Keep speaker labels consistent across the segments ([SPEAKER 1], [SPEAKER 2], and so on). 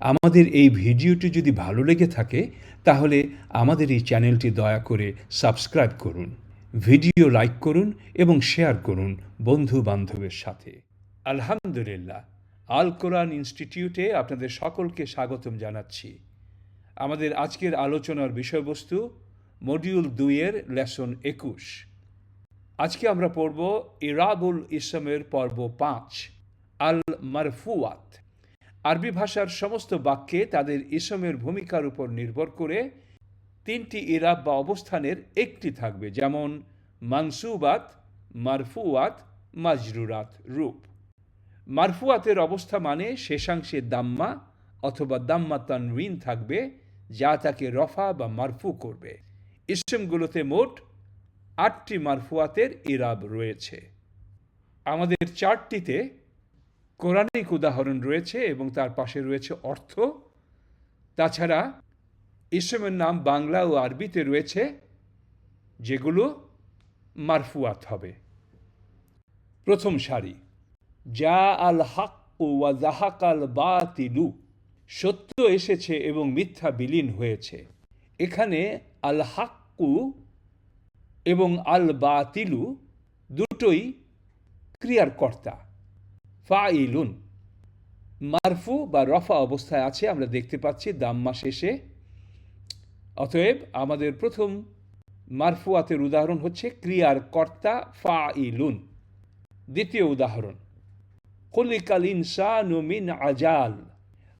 [SPEAKER 1] আমাদের এই ভিডিওটি যদি ভালো লেগে থাকে, তাহলে আমাদের এই চ্যানেলটি দয়া করে সাবস্ক্রাইব করুন, ভিডিও লাইক করুন এবং শেয়ার করুন বন্ধু বান্ধবের সাথে। আলহামদুলিল্লাহ, আল কোরআন ইনস্টিটিউটে আপনাদের সকলকে স্বাগতম জানাচ্ছি। আমাদের আজকের আলোচনার বিষয়বস্তু মডিউল দুইয়ের লেসন একুশ। আজকে আমরা পড়ব ইরাবুল ইসলামের পর্ব পাঁচ, আল মারফুয়াত। আরবি ভাষার সমস্ত বাক্যে তাদের ইসমের ভূমিকার উপর নির্ভর করে তিনটি ইরাব বা অবস্থানের একটি থাকবে, যেমন মানসুবাত, মারফুয়াত, মাজরুরাত রূপ। মারফুয়াতের অবস্থা মানে শেষাংশে দাম্মা অথবা দাম্মা তানউইন থাকবে, যা তাকে রফা বা মারফু করবে। ইসমগুলোতে মোট আটটি মারফুয়াতের ইরাব রয়েছে। আমাদের চারটিতে কোরআনিক উদাহরণ রয়েছে এবং তার পাশে রয়েছে অর্থ। তাছাড়া ইসমের নাম বাংলা ও আরবিতে রয়েছে, যেগুলো মারফুয়াত হবে। প্রথম সারি, যা আল হাক ওয়া জাহাক আল বাতিলু সত্য এসেছে এবং মিথ্যা বিলীন হয়েছে। এখানে আল হাক্কু এবং আল বাতিলু দুটোই ক্রিয়ার কর্তা ফাইলুন। মারফু বা রফা অবস্থায় আছে, আমরা দেখতে পাচ্ছি দাম্মা শেষে। অতএব আমাদের প্রথম মারফুয়াতের উদাহরণ হচ্ছে ক্রিয়ার কর্তা ফাইলুন। দ্বিতীয় উদাহরণ কলিকাল ইনসানু মিন আজাল।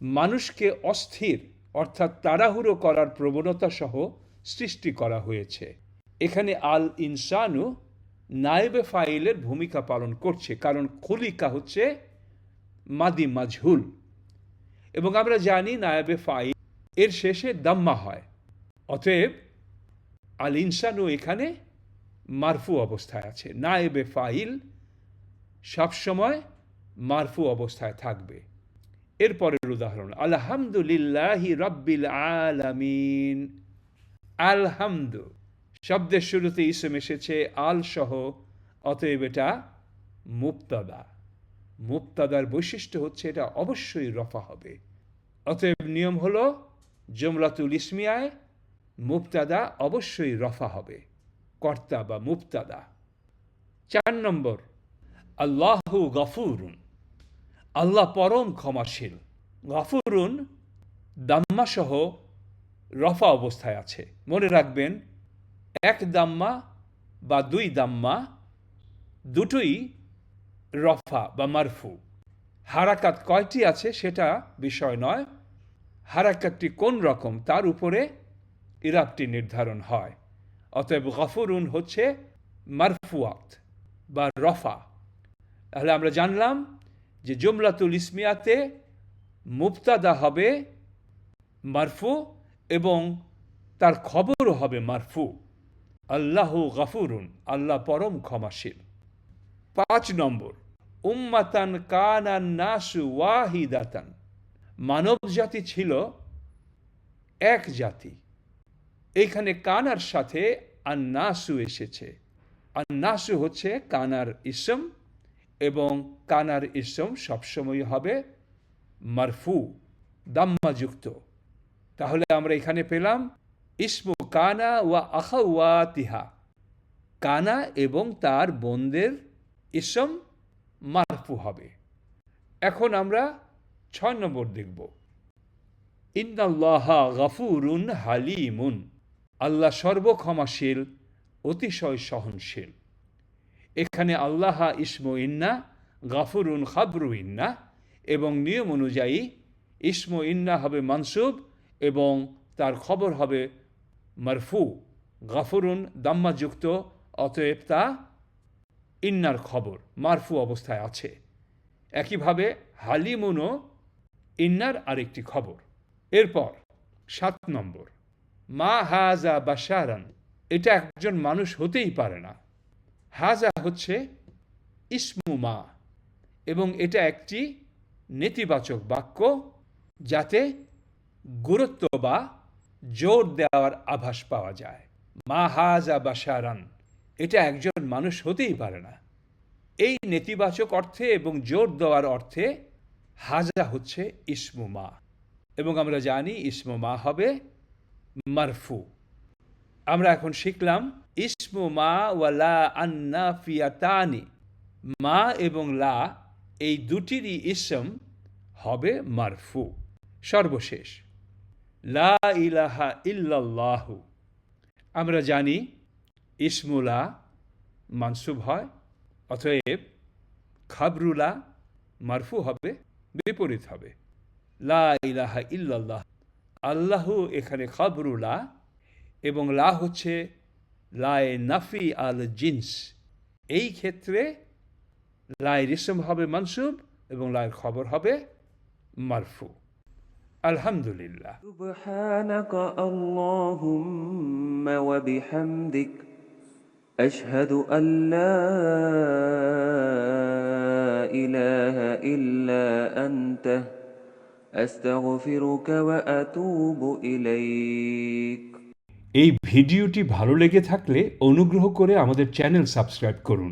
[SPEAKER 1] মানুষকে অস্থির, অর্থাৎ তাড়াহুড়ো করার প্রবণতা সহ সৃষ্টি করা হয়েছে। এখানে আল ইনসানু নায়েবে ফাইলের ভূমিকা পালন করছে, কারণ খলিকা হচ্ছে মাদি মাজহুল। এবং আমরা জানি নায়েবে ফাইল এর শেষে দাম্মা হয়। অতএব আল ইনসানু এখানে মারফু অবস্থায় আছে। নায়েবে ফাইল সবসময় মারফু অবস্থায় থাকবে। এরপরের উদাহরণ, আলহামদুলিল্লাহি রব্বিল আলামিন। আলহামদু শব্দের শুরুতে ইসম এসেছে, আল সহ, অতএব এটা মুক্তাদা মুক্তাদার বৈশিষ্ট্য হচ্ছে এটা অবশ্যই রফা হবে। অতএব নিয়ম হল, জমলাতুল ইসমিয়ায় মুক্তাদা অবশ্যই রফা হবে, কর্তা বা মুক্তাদা চার নম্বর, আল্লাহু গফুরুন। আল্লাহ পরম ক্ষমাশীল। গফুরুন দাম্মাসহ রফা অবস্থায় আছে। মনে রাখবেন এক দাম্মা বা দুই দাম্মা দুটোই রফা বা মারফু। হারাকাত কয়টি আছে সেটা বিষয় নয়। হারাকাতটি কোন রকম তার উপরে ইরাবটি নির্ধারণ হয়। অতএব গফরুন হচ্ছে মারফুয়াত বা রফা। তাহলে আমরা জানলাম যে জুমলাতুল ইসমিয়াতে মুফতাদা হবে মারফু এবং তার খবরও হবে মারফু। আল্লাহ গাফুরুন, আল্লাহ পরম ক্ষমাশীল। পাঁচ নম্বর, উম্মাতান কানান নাসু ওয়াহিদাতান। মানব জাতি ছিল এক জাতি। এইখানে কানার সাথে আন্নাসু এসেছে। আন্নাসু হচ্ছে কানার ইসম এবং কানার ইসম সবসময় হবে মারফু, দাম্মাযুক্ত। তাহলে আমরা এখানে পেলাম ইসমু কানা ওয়া আখাওয়াতিহা। কানা এবং তার বোনদের ইসম মারফু হবে। এখন আমরা ছয় নম্বর দেখব। ইন্নাল্লাহা গাফুরুন হালিমুন। আল্লাহ সর্বক্ষমাশীল, অতিশয় সহনশীল। এখানে আল্লাহা ইসমু ইন্না, গাফুরুন খাবরু ইন্না এবং নিয়ম অনুযায়ী ইসমু ইন্না হবে মানসুব এবং তার খবর হবে মারফু, গাফুরুন, দাম্মাযুক্ত, অতএব তা ইন্নার খবর, মারফু অবস্থায় আছে। একইভাবে হালিমুনও ইন্নার আরেকটি খবর। এরপর সাত নম্বর, মা হাজা বা বাশারান, এটা একজন মানুষ হতেই পারে না। হাজা হচ্ছে ইসমু মা এবং এটা একটি নেতিবাচক বাক্য যাতে গুরুত্ব বা জোর দেওয়ার আভাস পাওয়া যায়। মা হাজা বাশারান, এটা একজন মানুষ হতেই পারে না। এই নেতিবাচক অর্থে এবং জোর দেওয়ার অর্থে হাজা হচ্ছে ইসমু মা। এবং আমরা জানি ইসমু মা হবে মারফু। আমরা এখন শিখলাম, ইসমু মা ওয়ালা আন্না ফিয়াতানি। মা এবং লা, এই দুটিরই ইসম হবে মারফু। সর্বশেষ লা ইলাহা ইল্লাল্লাহু। আমরা জানি ইসমুলা মানসুব হয়, অতএব খাবরুলা মারফু হবে, বিপরীত হবে। লা ইলাহা ইল্লাল্লাহ। আল্লাহ এখানে খাবরুলা এবং লা হচ্ছে লায়ে নাফি আল জিন্স। এই ক্ষেত্রে লায়ের ইসম হবে মানসুব এবং লায়ের খবর হবে মারফু। আলহামদুলিল্লাহ
[SPEAKER 2] سبحانك اللهم وبحمدك أشهد أن لا إله إلا أنت أستغفرك وأتوب إليك
[SPEAKER 1] এই ভিডিওটি ভালো লেগে থাকলে অনুগ্রহ করে আমাদের চ্যানেল সাবস্ক্রাইব করুন